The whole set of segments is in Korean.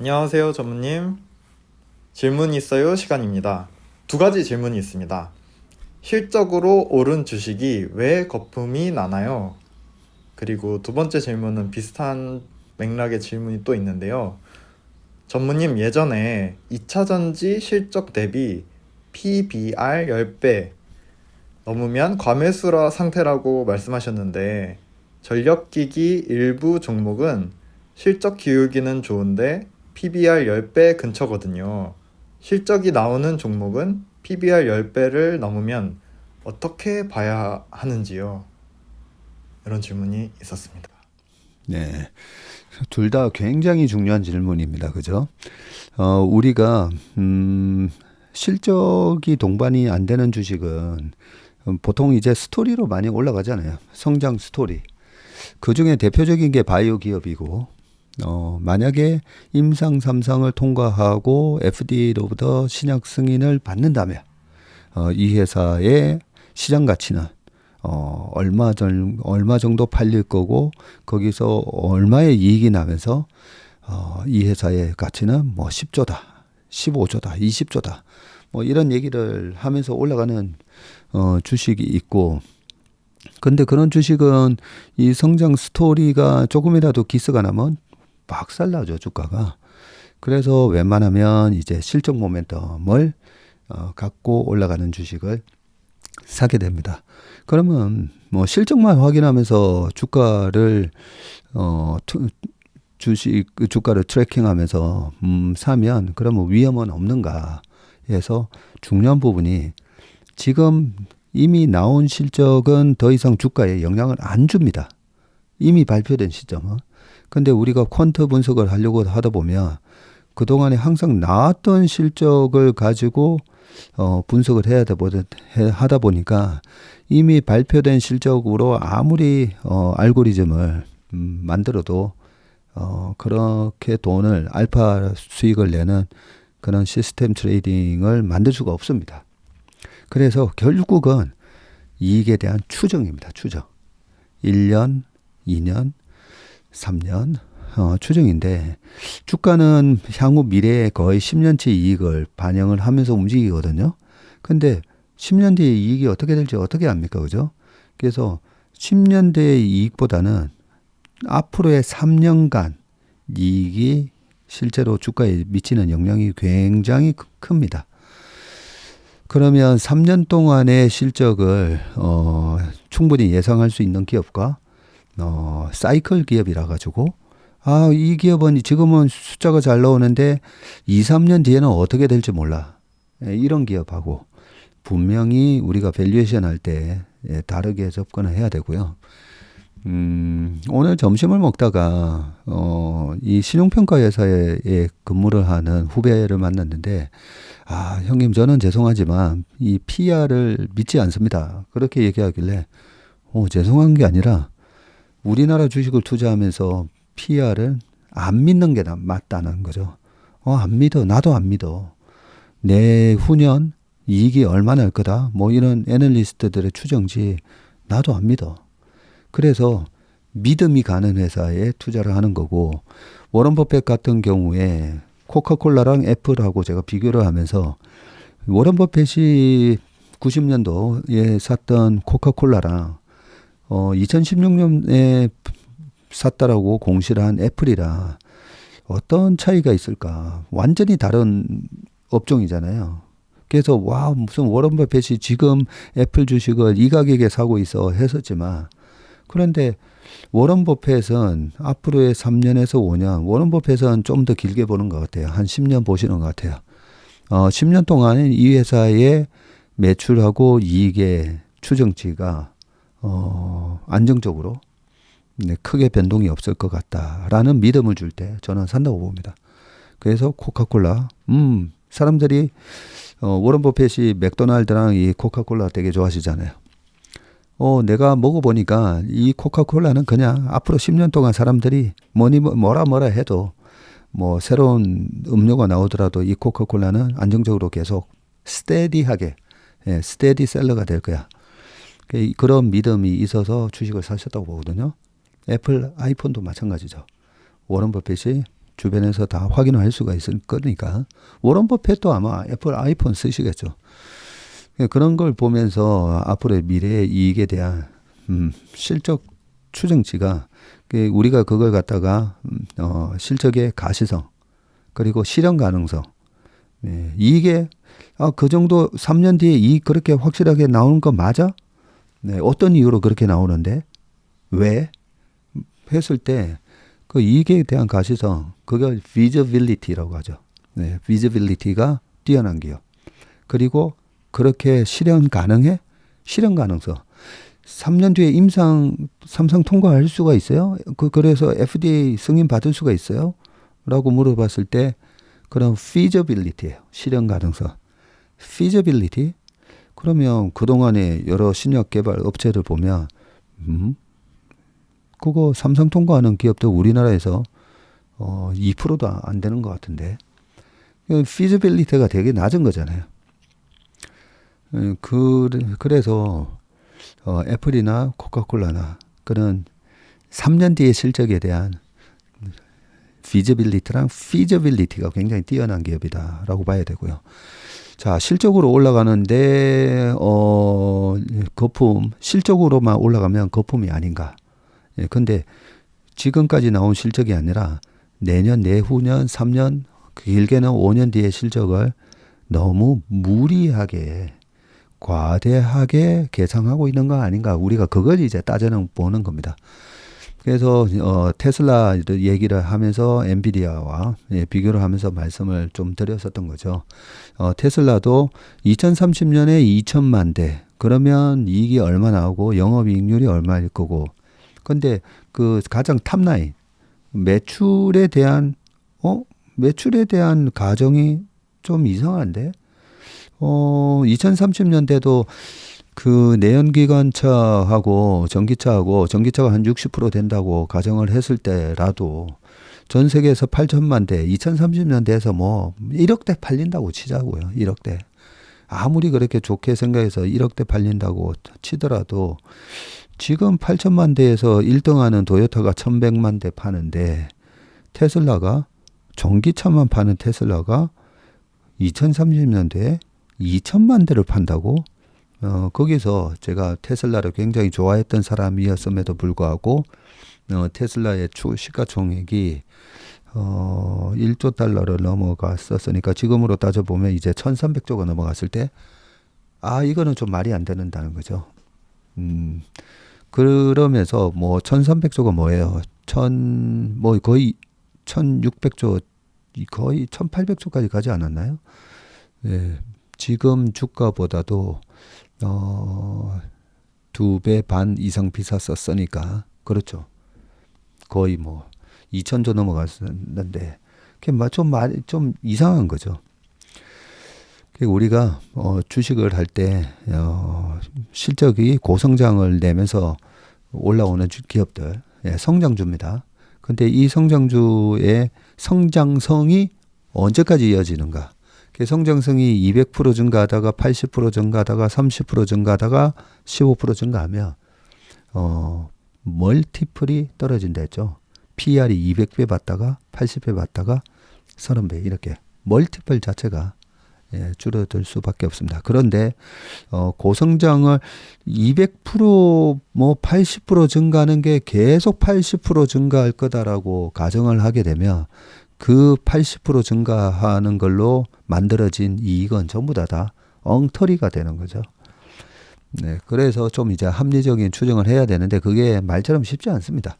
안녕하세요, 전무님. 질문 있어요 시간입니다. 두 가지 질문이 있습니다. 실적으로 오른 주식이 왜 거품이 나나요? 그리고 두 번째 질문은 비슷한 맥락의 질문이 또 있는데요. 전무님 예전에 2차 전지 실적 대비 PBR 10배 넘으면 과매수라 상태라고 말씀하셨는데 전력기기 일부 종목은 실적 기울기는 좋은데 PBR 10배 근처거든요. 실적이 나오는 종목은 PBR 10배를 넘으면 어떻게 봐야 하는지요? 이런 질문이 있었습니다. 네. 둘 다 굉장히 중요한 질문입니다. 그죠? 어, 우리가, 음, 실적이 동반이 안 되는 주식은 음, 보통 이제 스토리로 많이 올라가잖아요. 성장 스토리. 그 중에 대표적인 게 바이오 기업이고, 어, 만약에 임상 삼상을 통과하고 FDA로부터 신약 승인을 받는다면, 어, 이 회사의 시장 가치는 어, 얼마 전, 얼마 정도 팔릴 거고, 거기서 얼마의 이익이 나면서, 어, 이 회사의 가치는 뭐 10조다, 15조다, 20조다, 뭐 이런 얘기를 하면서 올라가는, 어, 주식이 있고, 근데 그런 주식은 이 성장 스토리가 조금이라도 기스가 나면 박살나죠, 주가가. 그래서 웬만하면 이제 실적 모멘텀을 어, 갖고 올라가는 주식을 사게 됩니다. 그러면 뭐 실적만 확인하면서 주가를 어 투, 주식 그 주가를 트래킹하면서 음 사면 그러면 위험은 없는가 해서 중요한 부분이 지금 이미 나온 실적은 더 이상 주가에 영향을 안 줍니다. 이미 발표된 시점은. 근데 우리가 퀀트 분석을 하려고 하다 보면 그동안에 항상 나왔던 실적을 가지고 어, 분석을 해야 되, 하다 보니까 이미 발표된 실적으로 아무리 어, 알고리즘을 음, 만들어도 어, 그렇게 돈을 알파 수익을 내는 그런 시스템 트레이딩을 만들 수가 없습니다. 그래서 결국은 이익에 대한 추정입니다. 추정. 1년, 2년, 3년 어, 추정인데 주가는 향후 미래에 거의 10년치 이익을 반영을 하면서 움직이거든요. 근데 10년 뒤에 이익이 어떻게 될지 어떻게 압니까? 그죠? 그래서 10년 뒤의 이익보다는 앞으로의 3년간 이익이 실제로 주가에 미치는 영향이 굉장히 큽니다. 그러면 3년 동안의 실적을 어, 충분히 예상할 수 있는 기업과 어, 사이클 기업이라 가지고 아, 이 기업은 지금은 숫자가 잘 나오는데 2, 3년 뒤에는 어떻게 될지 몰라. 예, 이런 기업하고 분명히 우리가 밸류에이션 할때 예, 다르게 접근을 해야 되고요. 음, 오늘 점심을 먹다가, 어, 이 신용평가 회사에 근무를 하는 후배를 만났는데, 아, 형님, 저는 죄송하지만 이 PR을 믿지 않습니다. 그렇게 얘기하길래, 어, 죄송한 게 아니라 우리나라 주식을 투자하면서 PR을 안 믿는 게 맞다는 거죠. 어, 안 믿어. 나도 안 믿어. 내후년 이익이 얼마나 날 거다. 뭐 이런 애널리스트들의 추정지 나도 안 믿어. 그래서 믿음이 가는 회사에 투자를 하는 거고 워런 버핏 같은 경우에 코카콜라랑 애플하고 제가 비교를 하면서 워런 버핏이 90년도에 샀던 코카콜라랑 어 2016년에 샀다라고 공시를 한 애플이라 어떤 차이가 있을까? 완전히 다른 업종이잖아요. 그래서 와 무슨 워런 버핏이 지금 애플 주식을 이 가격에 사고 있어 했었지만 그런데 워런 버핏은 앞으로의 3년에서 5년 워런 버핏은 좀 더 길게 보는 것 같아요. 한 10년 보시는 것 같아요. 어 10년 동안은 이 회사의 매출하고 이익의 추정치가 어 안정적으로 네, 크게 변동이 없을 것 같다라는 믿음을 줄 때 저는 산다고 봅니다. 그래서 코카콜라, 음, 사람들이 어, 워런 버핏이 맥도날드랑 이 코카콜라 되게 좋아하시잖아요. 어, 내가 먹어보니까 이 코카콜라는 그냥 앞으로 10년 동안 사람들이 뭐니 뭐, 뭐라 뭐라 해도 뭐 새로운 음료가 나오더라도 이 코카콜라는 안정적으로 계속 스테디하게 예, 스테디 셀러가 될 거야. 그, 그런 믿음이 있어서 주식을 사셨다고 보거든요. 애플 아이폰도 마찬가지죠. 워런 버핏이 주변에서 다 확인할 수가 있을 거니까 워런 버핏도 아마 애플 아이폰 쓰시겠죠. 예, 그런 걸 보면서 앞으로의 미래의 이익에 대한 음, 실적 추정치가 그 우리가 그걸 갖다가 음, 어, 실적의 가시성 그리고 실현 가능성 예, 이익에 아, 그 정도 3년 뒤에 이익 그렇게 확실하게 나오는 거 맞아? 네, 어떤 이유로 그렇게 나오는데 왜 했을 때 그 이익에 대한 가시성 그걸 feasibility라고 하죠. 네, feasibility가 뛰어난 기업. 그리고 그렇게 실현 가능해? 실현 가능성. 3년 뒤에 임상 삼상 통과할 수가 있어요? 그 그래서 FDA 승인 받을 수가 있어요? 라고 물어봤을 때 그런 feasibility예요. 실현 가능성. feasibility? 그러면 그동안에 여러 신약 개발 업체를 보면 음? 그거 삼성 통과하는 기업도 우리나라에서 어 2%도 안 되는 것 같은데 feasibility가 되게 낮은 거잖아요. 음, 그 그래서 어, 애플이나 코카콜라나 그런 3년 뒤의 실적에 대한 feasibility랑 feasibility가 굉장히 뛰어난 기업이다라고 봐야 되고요. 자, 실적으로 올라가는데 어 거품 실적으로만 올라가면 거품이 아닌가? 예, 근데 지금까지 나온 실적이 아니라 내년, 내후년, 3년, 길게는 5년 뒤의 실적을 너무 무리하게 과대하게 계상하고 있는 거 아닌가? 우리가 그걸 이제 따져는 보는 겁니다. 그래서 어, 테슬라 얘기를 하면서 엔비디아와 예, 비교를 하면서 말씀을 좀 드렸었던 거죠. 어, 테슬라도 2030년에 2천만 대. 그러면 이익이 얼마 나오고 영업이익률이 얼마일 거고. 근데 그 가장 탑라인 매출에 대한 어? 매출에 대한 가정이 좀 이상한데? 어 2030년대도 그 내연기관차하고 전기차하고 전기차가 한 60% 된다고 가정을 했을 때라도 전 세계에서 8천만 대, 2030년대에서 뭐 1억 대 팔린다고 치자고요. 1억 대. 아무리 그렇게 좋게 생각해서 1억 대 팔린다고 치더라도 지금 8천만 대에서 1등하는 도요타가 1,100만 대 파는데 테슬라가 전기차만 파는 테슬라가 2030년대에 2천만 대를 판다고 어, 거기서 제가 테슬라를 굉장히 좋아했던 사람이었음에도 불구하고 어, 테슬라의 주 시가총액이 어, 1조 달러를 넘어갔었으니까 지금으로 따져보면 이제 1300조가 넘어갔을 때 아, 이거는 좀 말이 안 되는다는 거죠. 음, 그러면서 뭐 1300조가 뭐예요? 천, 뭐 거의 1600조, 거의 1800조까지 가지 않았나요? 예, 지금 주가보다도 어, 두 배 반 이상 비쌌었으니까 그렇죠. 거의 뭐 2천조 넘어갔었는데 그게 좀 말, 좀 이상한 거죠. 그 우리가 어, 주식을 할때 어, 실적이 고성장을 내면서 올라오는 주- 기업들 예, 성장주입니다. 근데 이 성장주의 성장성이 언제까지 이어지는가? 그 성장성이 200% 증가하다가 80% 증가하다가 30% 증가하다가 15% 증가하면 어 멀티플이 떨어진다 했죠. PR이 200배 받다가 80배 받다가 30배 이렇게 멀티플 자체가 예, 줄어들 수밖에 없습니다. 그런데 어, 고성장을 200%뭐 80% 증가하는 게 계속 80% 증가할 거다라고 가정을 하게 되면 그 80% 증가하는 걸로 만들어진 이익은 전부 다 다 엉터리가 되는 거죠. 네, 그래서 좀 이제 합리적인 추정을 해야 되는데 그게 말처럼 쉽지 않습니다.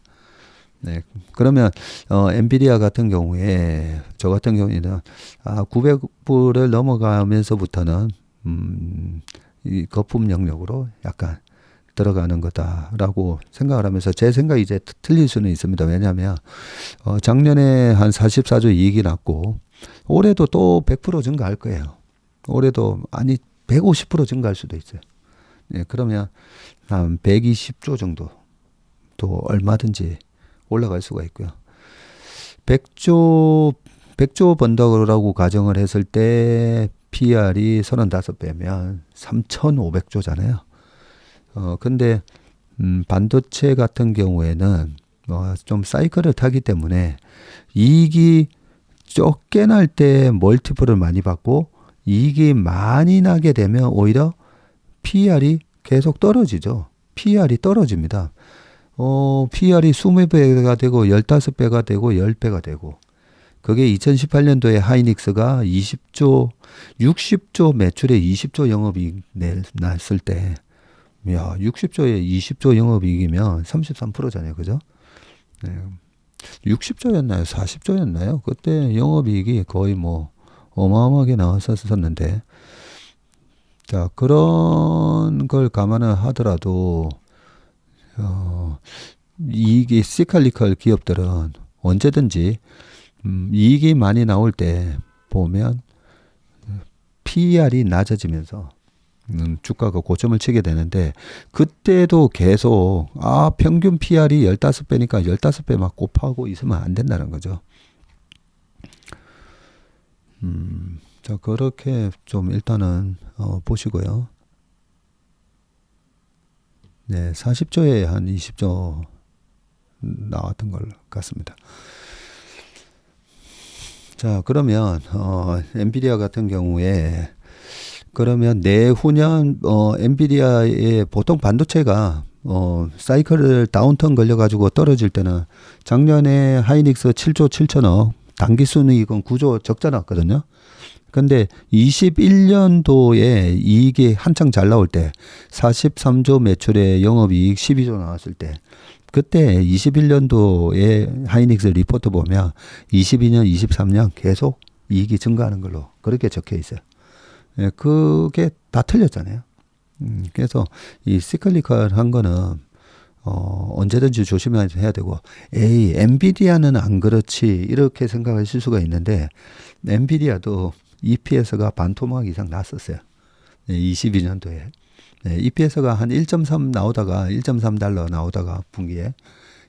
네, 그러면 어, 엔비디아 같은 경우에 저 같은 경우에는 아 900불을 넘어가면서부터는 음, 이 거품 영역으로 약간 들어가는 거다라고 생각을 하면서 제 생각이 이제 트- 틀릴 수는 있습니다. 왜냐하면 어, 작년에 한 44조 이익이 났고 올해도 또 100% 증가할 거예요. 올해도 아니 150% 증가할 수도 있어요. 예, 그러면 한 120조 정도 또 얼마든지 올라갈 수가 있고요. 100조 100조 번다고 가정을 했을 때 PR이 35배면 3,500조잖아요. 어 근데 음 반도체 같은 경우에는 어, 좀 사이클을 타기 때문에 이익이 적게 날 때 멀티플을 많이 받고 이익이 많이 나게 되면 오히려 PER이 계속 떨어지죠. PER이 떨어집니다. 어, PER이 20배가 되고 15배가 되고 10배가 되고 그게 2018년도에 하이닉스가 20조 60조 매출에 20조 영업이익 낼- 났을 때 야, 60조에 20조 영업이익이면 33%잖아요. 그죠? 네. 60조였나요? 40조였나요? 그때 영업이익이 거의 뭐 어마어마하게 나왔었는데 자, 그런 걸 감안을 하더라도 어, 이익이 시칼리컬 기업들은 언제든지 음, 이익이 많이 나올 때 보면 PER이 낮아지면서 음, 주가가 고점을 치게 되는데 그때도 계속 아 평균 PR이 15배니까 15배 막 곱하고 있으면 안 된다는 거죠. 음, 자 그렇게 좀 일단은 어, 보시고요. 네, 40조에 한 20조 나왔던 것 같습니다. 자 그러면 어, 엔비디아 같은 경우에 그러면 내후년 어 엔비디아의 보통 반도체가 어 사이클을 다운턴 걸려 가지고 떨어질 때는 작년에 하이닉스 7조 7천억 단기 순이익은 9조 적자 났거든요. 근데 21년도에 이익이 한창 잘 나올 때 43조 매출에 영업이익 12조 나왔을 때 그때 21년도에 하이닉스 리포트 보면 22년, 23년 계속 이익이 증가하는 걸로 그렇게 적혀 있어요. 예, 그게 다 틀렸잖아요. 음, 그래서 이 시클리컬한 거는 어, 언제든지 조심해야 되고, 에이, 엔비디아는 안 그렇지, 이렇게 생각하실 수가 있는데, 엔비디아도 EPS가 반토막 이상 났었어요. 네, 22년도에. 네, EPS가 한 1.3 나오다가, 1.3달러 나오다가 분기에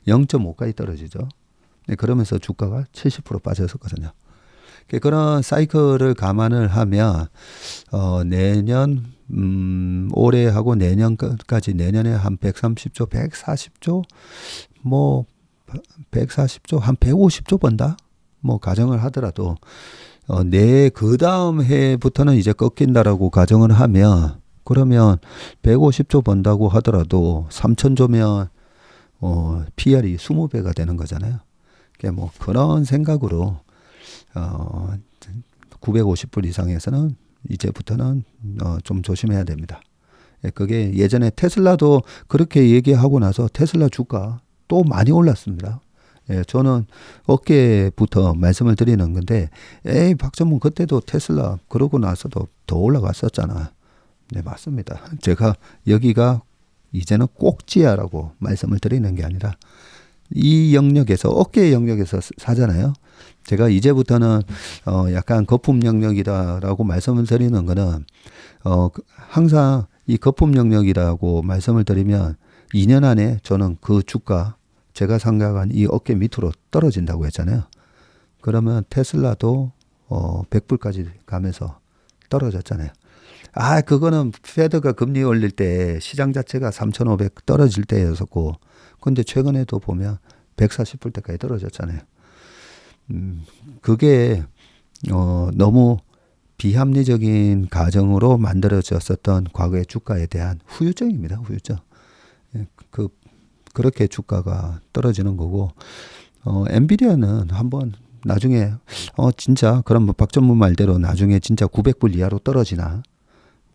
0.5까지 떨어지죠. 네, 그러면서 주가가 70% 빠졌었거든요. 그런 사이클을 감안을 하면 어 내년 음 올해 하고 내년까지 내년에 한 130조, 140조 뭐 140조 한 150조 번다. 뭐 가정을 하더라도 어 내 그 다음 해부터는 이제 꺾인다라고 가정을 하면 그러면 150조 번다고 하더라도 3천조면 어 PR이 20배가 되는 거잖아요. 그게 뭐 그런 생각으로 어, 950불 이상에서는 이제부터는 어, 좀 조심해야 됩니다. 예, 그게 예전에 테슬라도 그렇게 얘기하고 나서 테슬라 주가 또 많이 올랐습니다. 예, 저는 어깨부터 말씀을 드리는 건데, 에이, 박전문 그때도 테슬라 그러고 나서도 더 올라갔었잖아. 네, 맞습니다. 제가 여기가 이제는 꼭지야라고 말씀을 드리는 게 아니라 이 영역에서 어깨 영역에서 사잖아요. 제가 이제부터는 어 약간 거품 영역이다라고 말씀을 드리는 거는 어 항상 이 거품 영역이라고 말씀을 드리면 2년 안에 저는 그 주가 제가 생각한 이 어깨 밑으로 떨어진다고 했잖아요. 그러면 테슬라도 어 100불까지 가면서 떨어졌잖아요. 아, 그거는 페드가 금리 올릴 때 시장 자체가 3,500 떨어질 때였었고 근데 최근에도 보면 140불 때까지 떨어졌잖아요. 음, 그게 어, 너무 비합리적인 가정으로 만들어졌었던 과거의 주가에 대한 후유증입니다. 후유증. 예, 그 그렇게 주가가 떨어지는 거고 어, 엔비디아는 한번 나중에 어 진짜 그럼 뭐 박전문 말대로 나중에 진짜 900불 이하로 떨어지나?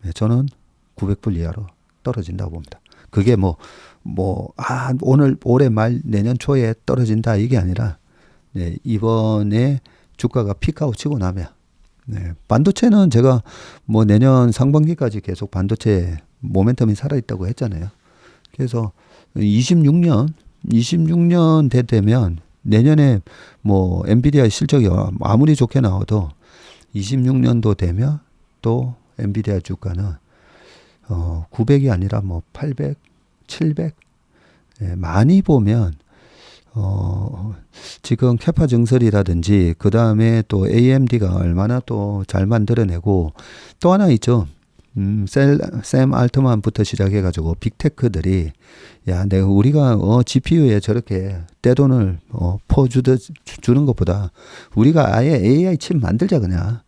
네, 저는 900불 이하로 떨어진다고 봅니다. 그게 뭐 뭐, 아, 오늘, 올해 말, 내년 초에 떨어진다, 이게 아니라, 네, 이번에 주가가 피크아웃 치고 나면, 네, 반도체는 제가 뭐 내년 상반기까지 계속 반도체 모멘텀이 살아있다고 했잖아요. 그래서 26년, 26년 돼 되면 내년에 뭐 엔비디아 실적이 아무리 좋게 나와도 26년도 되면 또 엔비디아 주가는 어, 900이 아니라 뭐 800, 700 예, 많이 보면 어, 지금 캐파 증설이라든지 그 다음에 또 AMD가 얼마나 또 잘 만들어내고 또 하나 있죠. 음, 셀, 샘 알트만부터 시작해가지고 빅테크들이 야, 내가 우리가 어 GPU에 저렇게 떼돈을 어 퍼주듯 주- 주는 것보다 우리가 아예 AI 칩 만들자 그냥.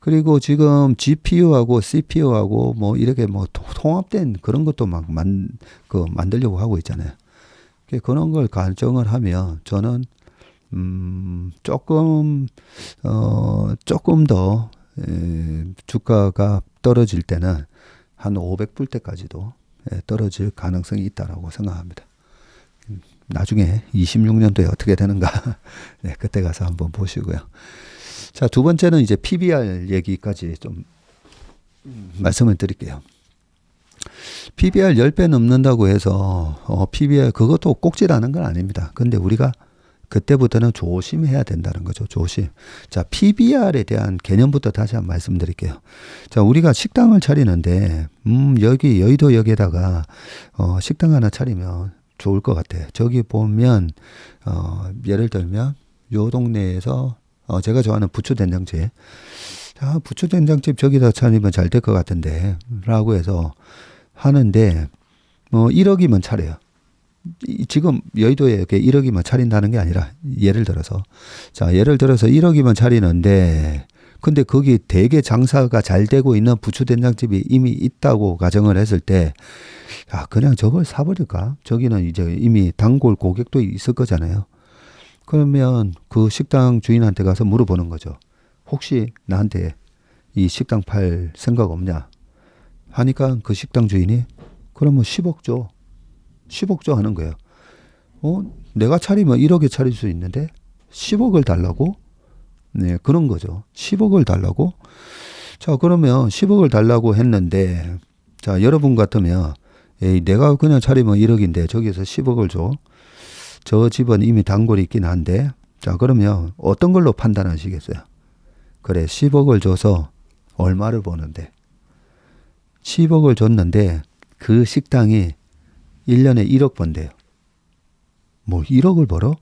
그리고 지금 GPU하고 CPU하고 뭐 이렇게 뭐 통- 통합된 그런 것도 막 만, 그 만들려고 하고 있잖아요. 그 그런 걸 가정을 하면 저는 음, 조금 어 조금 더 에, 주가가 떨어질 때는 한 500불 때까지도 예, 떨어질 가능성이 있다라고 생각합니다. 음, 나중에 26년도에 어떻게 되는가 네, 그때 가서 한번 보시고요. 자, 두 번째는 이제 PBR 얘기까지 좀 음, 말씀을 드릴게요. PBR 10배 넘는다고 해서 어, PBR 그것도 꼭지라는 건 아닙니다. 근데 우리가 그때부터는 조심해야 된다는 거죠. 조심. 자, PBR에 대한 개념부터 다시 한번 말씀드릴게요. 자, 우리가 식당을 차리는데, 음, 여기 여의도역에다가, 어, 식당 하나 차리면 좋을 것 같아. 저기 보면, 어, 예를 들면, 요 동네에서, 어, 제가 좋아하는 부추 된장집. 자, 부추 된장집 저기다 차리면 잘 될 것 같은데, 라고 해서 하는데, 뭐, 1억이면 차려요. 이- 지금 여의도에 이렇게 1억이면 차린다는 게 아니라 예를 들어서 자 예를 들어서 1억이면 차리는데 근데 거기 대게 장사가 잘 되고 있는 부추 된장집이 이미 있다고 가정을 했을 때 아, 그냥 저걸 사버릴까? 저기는 이제 이미 단골 고객도 있을 거잖아요. 그러면 그 식당 주인한테 가서 물어보는 거죠. 혹시 나한테 이 식당 팔 생각 없냐? 하니까 그 식당 주인이 그러면 10억 줘. 10억 줘 하는 거예요. 어, 내가 차리면 1억에 차릴 수 있는데 10억을 달라고? 네, 그런 거죠. 10억을 달라고? 자, 그러면 10억을 달라고 했는데, 자, 여러분 같으면, 에이, 내가 그냥 차리면 1억인데 저기서 10억을 줘. 저 집은 이미 단골이 있긴 한데, 자, 그러면 어떤 걸로 판단하시겠어요? 그래, 10억을 줘서 얼마를 버는데? 10억을 줬는데 그 식당이 1년에 1억 번대요. 뭐 1억을 벌어?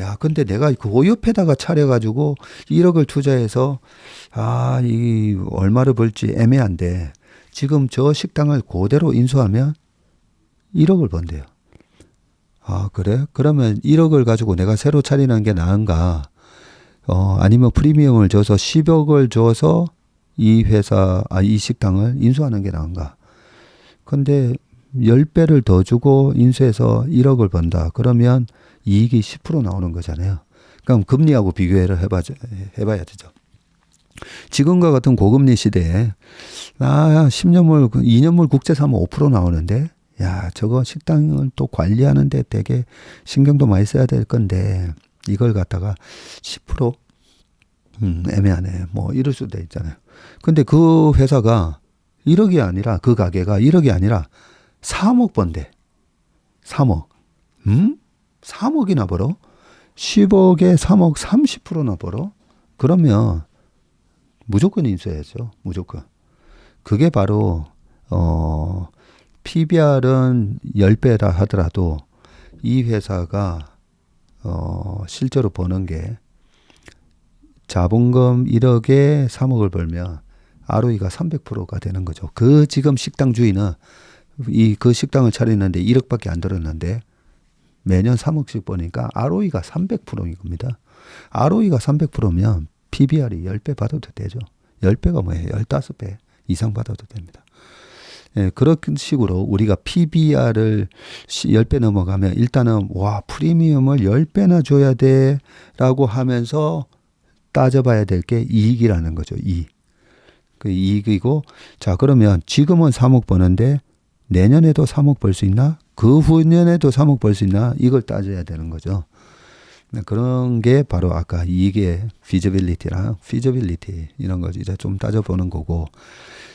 야, 근데 내가 그 옆에다가 차려가지고 1억을 투자해서 아, 이 얼마를 벌지 애매한데 지금 저 식당을 그대로 인수하면 1억을 번대요. 아, 그래? 그러면 1억을 가지고 내가 새로 차리는 게 나은가? 어, 아니면 프리미엄을 줘서 10억을 줘서 이 회사, 아, 이 식당을 인수하는 게 나은가? 근데 10배를 더 주고 인수해서 1억을 번다. 그러면 이익이 10% 나오는 거잖아요. 그럼 금리하고 비교를 해봐, 해봐야 되죠. 지금과 같은 고금리 시대에, 아, 10년물, 2년물 국제 사면 5% 나오는데, 야, 저거 식당을 또 관리하는데 되게 신경도 많이 써야 될 건데, 이걸 갖다가 10%? 음, 애매하네. 뭐, 이럴 수도 있잖아요. 근데 그 회사가 1억이 아니라, 그 가게가 1억이 아니라 3억 번대. 3억. 음? 3억이나 벌어? 10억에 3억 30%나 벌어? 그러면 무조건 인수해야죠. 무조건. 그게 바로 어 PBR은 10배라 하더라도 이 회사가 어 실제로 버는 게 자본금 1억에 3억을 벌면 ROE가 300%가 되는 거죠. 그 지금 식당 주인은 이 그 식당을 차리는데 1억밖에 안 들었는데 매년 3억씩 버니까 ROE가 300%인 겁니다. ROE가 300%면 PBR이 10배 받아도 되죠. 10배가 뭐예요? 15배 이상 받아도 됩니다. 예, 그런 식으로 우리가 PBR을 10배 넘어가면 일단은 와, 프리미엄을 10배나 줘야 돼 라고 하면서 따져봐야 될 게 이익이라는 거죠. 이익. 그 이익이고 자, 그러면 지금은 3억 버는데 내년에도 3억 벌 수 있나? 그 후년에도 3억 벌 수 있나? 이걸 따져야 되는 거죠. 네, 그런 게 바로 아까 이익의 feasibility랑 feasibility 이런 걸 이제 좀 따져보는 거고.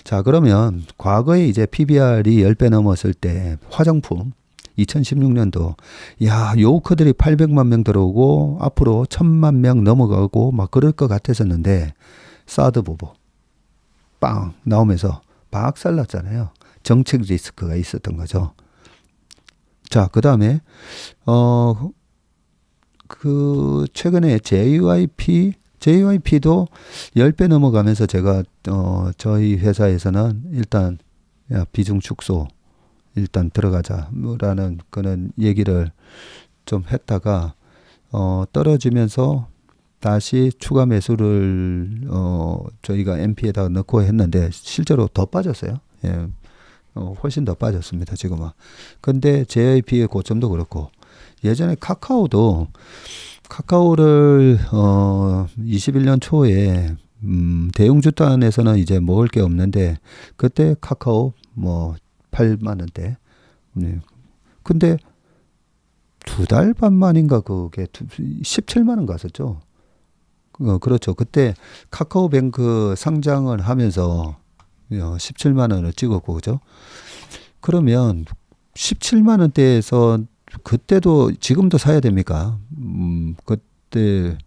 자, 그러면 과거에 이제 PBR이 10배 넘었을 때 화장품 2016년도 야, 요커들이 800만 명 들어오고 앞으로 1000만 명 넘어가고 막 그럴 것 같았었는데 사드 보복 빵 나오면서 박살 났잖아요. 정책 리스크가 있었던 거죠. 자, 그 다음에, 어, 그, 최근에 JYP JYP도 10배 넘어가면서 제가 어 저희 회사에서는 일단 야 비중 축소 일단 들어가자라는 그런 얘기를 좀 했다가 어 떨어지면서 다시 추가 매수를 어 저희가 MP에다가 넣고 했는데 실제로 더 빠졌어요. 예. 어 훨씬 더 빠졌습니다, 지금은. 근데 JYP의 고점도 그렇고 예전에 카카오도 카카오를 어 21년 초에 음 대웅주단에서는 이제 먹을 게 없는데 그때 카카오 뭐 8만 원대. 네. 근데 두 달 반 만인가 그게 17만 원 갔었죠. 어, 그렇죠. 그때 카카오뱅크 상장을 하면서 어, 17만 원을 찍었고 그죠? 그러면 17만 원대에서 그때도 지금도 사야 됩니까? 음, 그때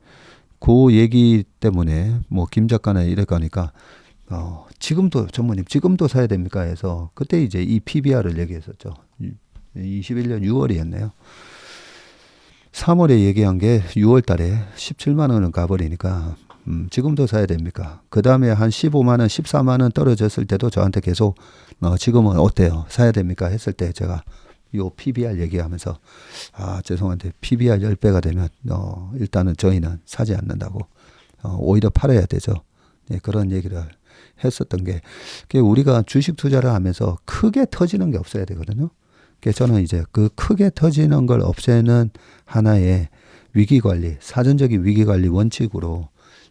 그 얘기 때문에 뭐 김 작가나 이래 가니까 어, 지금도 전무님 지금도 사야 됩니까 해서 그때 이제 이 PBR을 얘기했었죠. 21년 6월이었네요. 3월에 얘기한 게 6월 달에 17만 원은 가버리니까 음, 지금도 사야 됩니까? 그 다음에 한 15만 원, 14만 원 떨어졌을 때도 저한테 계속 어, 지금은 어때요? 사야 됩니까? 했을 때 제가 요 PBR 얘기하면서 아 죄송한데 PBR 10배가 되면 어, 일단은 저희는 사지 않는다고 어, 오히려 팔아야 되죠. 네, 그런 얘기를 했었던 게 우리가 주식 투자를 하면서 크게 터지는 게 없어야 되거든요. 그래서 저는 이제 그 크게 터지는 걸 없애는 하나의 위기 관리, 사전적인 위기 관리 원칙으로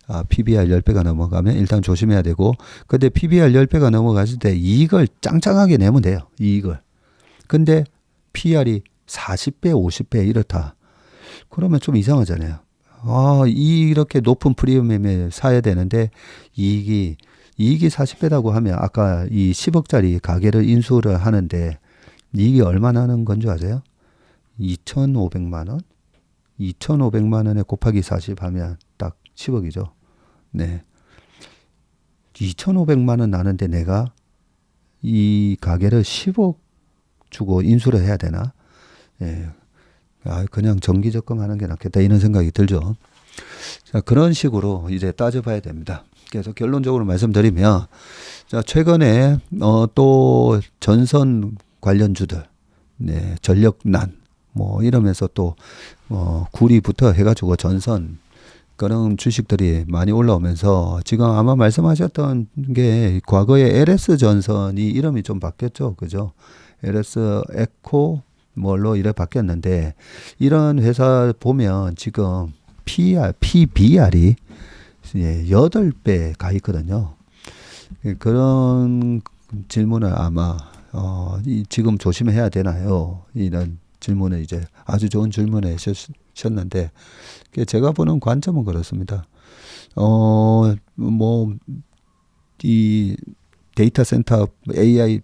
아, PBR 10배가 넘어가면 일단 조심해야 되고, 근데 PBR 10배가 넘어갔을 때 이익을 짱짱하게 내면 돼요. 이익을. 근데 PR이 40배, 50배 이렇다. 그러면 좀 이상하잖아요. 아, 이렇게 높은 프리미엄에 사야 되는데 이익이 이익이 40배라고 하면 아까 이 10억짜리 가게를 인수를 하는데 이익이 얼마나 하는 건 줄 아세요? 2,500만 원? 2,500만 원에 곱하기 40 하면 딱 10억이죠. 네. 2,500만 원 나는데 내가 이 가게를 10억 주고 인수를 해야 되나? 예. 아, 그냥 정기 적금하는 게 낫겠다 이런 생각이 들죠. 자, 그런 식으로 이제 따져봐야 됩니다. 그래서 결론적으로 말씀드리면, 자, 최근에, 어, 또 전선 관련주들, 네, 전력난, 뭐 이러면서 또, 어, 구리부터 해가지고 전선, 그런 주식들이 많이 올라오면서 지금 아마 말씀하셨던 게 과거에 LS 전선이 이름이 좀 바뀌었죠. 그죠? LS 에코 뭘로 이래 바뀌었는데 이런 회사 보면 지금 PR, PBR이 예, 8배 가 있거든요. 예, 그런 질문을 아마 어, 이, 지금 조심해야 되나요? 이런 질문을 이제 아주 좋은 질문을 하셨는데 제가 보는 관점은 그렇습니다. 어, 뭐, 이 데이터 센터 AI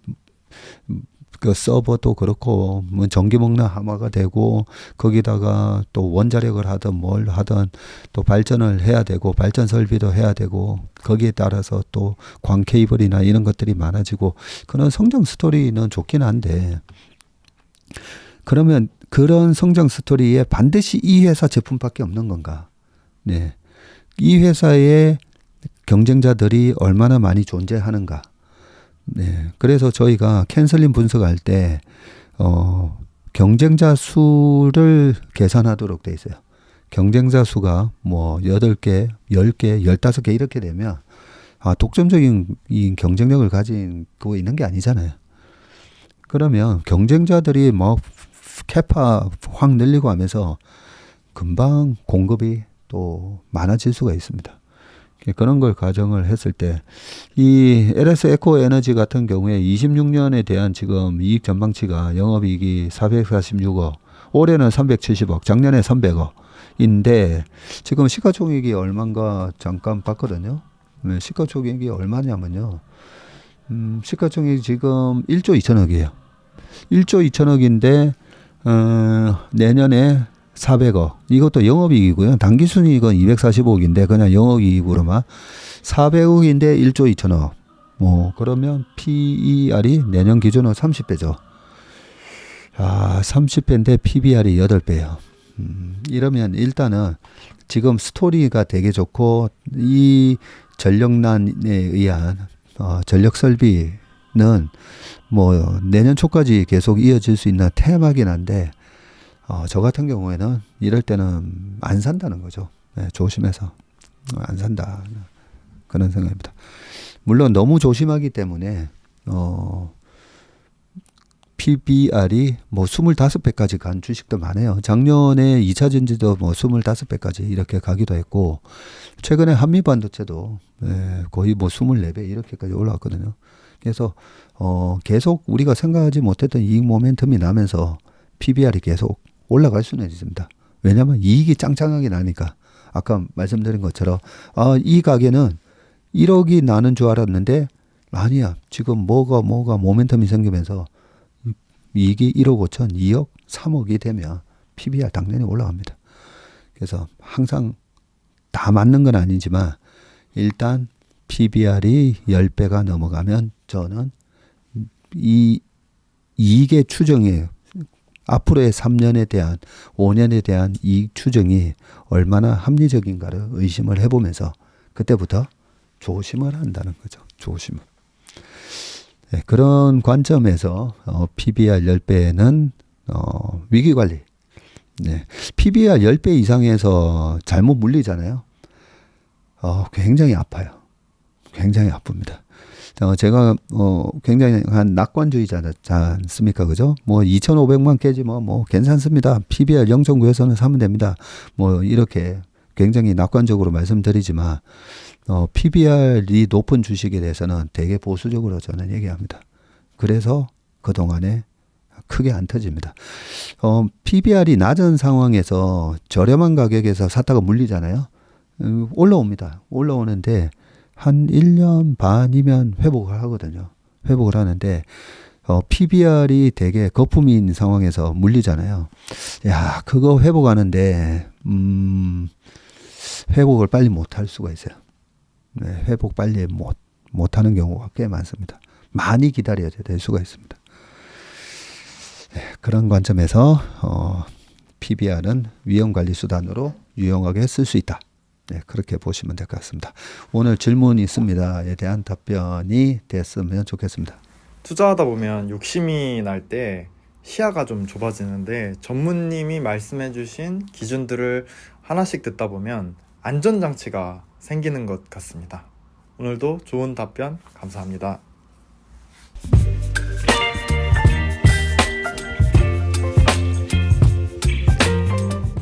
그 서버도 그렇고 뭐 전기 먹는 하마가 되고 거기다가 또 원자력을 하든 뭘 하든 또 발전을 해야 되고 발전 설비도 해야 되고 거기에 따라서 또 광 케이블이나 이런 것들이 많아지고 그런 성장 스토리는 좋긴 한데 그러면 그런 성장 스토리에 반드시 이 회사 제품밖에 없는 건가? 네. 이 회사의 경쟁자들이 얼마나 많이 존재하는가? 네. 그래서 저희가 캔슬링 분석할 때, 어, 경쟁자 수를 계산하도록 돼 있어요. 경쟁자 수가 뭐, 8개, 10개, 15개 이렇게 되면, 아, 독점적인 이 경쟁력을 가지고 있는 게 아니잖아요. 그러면 경쟁자들이 뭐, 캐파 확 늘리고 하면서 금방 공급이 또 많아질 수가 있습니다. 그런 걸 가정을 했을 때 이 LS 에코 에너지 같은 경우에 26년에 대한 지금 이익 전망치가 영업이익이 446억, 올해는 370억, 작년에 300억 인데 지금 시가총액이 얼마인가 잠깐 봤거든요. 네, 시가총액이 얼마냐면요. 음, 시가총액이 지금 1조 2천억이에요. 1조 2천억인데 어, 내년에 400억. 이것도 영업이익이고요. 당기순이익은 245억인데 그냥 영업이익으로만 400억인데 1조 2천억. 뭐 그러면 PER이 내년 기준으로 30배죠. 아, 30배인데 PBR이 8배예요. 음, 이러면 일단은 지금 스토리가 되게 좋고 이 전력난에 의한 어, 전력 설비는 뭐 내년 초까지 계속 이어질 수 있는 테마긴 한데 어, 저 같은 경우에는 이럴 때는 안 산다는 거죠. 네, 조심해서 어, 안 산다 그런 생각입니다. 물론 너무 조심하기 때문에 어, PBR이 뭐 25배까지 간 주식도 많아요. 작년에 2차 전지도 뭐 25배까지 이렇게 가기도 했고, 최근에 한미 반도체도 예, 거의 뭐 24배 이렇게까지 올라왔거든요. 그래서 어, 계속 우리가 생각하지 못했던 이익 모멘텀이 나면서 PBR이 계속 올라갈 수는 있습니다. 왜냐하면 이익이 짱짱하게 나니까 아까 말씀드린 것처럼 아, 이 가게는 1억이 나는 줄 알았는데 아니야 지금 뭐가 뭐가 모멘텀이 생기면서 이익이 1억 5천, 2억, 3억이 되면 PBR 당연히 올라갑니다. 그래서 항상 다 맞는 건 아니지만 일단 PBR이 10배가 넘어가면 저는 이 이익의 추정이 앞으로의 3년에 대한 5년에 대한 이익 추정이 얼마나 합리적인가를 의심을 해보면서 그때부터 조심을 한다는 거죠. 조심을. 네, 그런 관점에서 어, PBR 10배는 어, 위기 관리. 네. PBR 10배 이상에서 잘못 물리잖아요. 어, 굉장히 아파요. 굉장히 아픕니다. 어, 제가 어, 굉장히 한 낙관주의자지 않습니까? 그죠? 뭐 2,500만 깨지면 뭐 괜찮습니다. PBR 0.9에서는 사면 됩니다. 뭐 이렇게 굉장히 낙관적으로 말씀드리지만 어, PBR이 높은 주식에 대해서는 되게 보수적으로 저는 얘기합니다. 그래서 그동안에 크게 안 터집니다. 어, PBR이 낮은 상황에서 저렴한 가격에서 샀다가 물리잖아요. 음, 올라옵니다. 올라오는데 한 1년 반이면 회복을 하거든요. 회복을 하는데 어, PBR이 되게 거품인 상황에서 물리잖아요. 야, 그거 회복하는데 음, 회복을 빨리 못 할 수가 있어요. 네, 회복 빨리 못, 못 하는 경우가 꽤 많습니다. 많이 기다려야 될 수가 있습니다. 네, 그런 관점에서 어, PBR은 위험 관리 수단으로 유용하게 쓸 수 있다. 네, 그렇게 보시면 될 것 같습니다. 오늘 질문이 있습니다에 대한 답변이 됐으면 좋겠습니다. 투자하다 보면 욕심이 날 때 시야가 좀 좁아지는데 전무님이 말씀해주신 기준들을 하나씩 듣다 보면 안전장치가 생기는 것 같습니다. 오늘도 좋은 답변 감사합니다.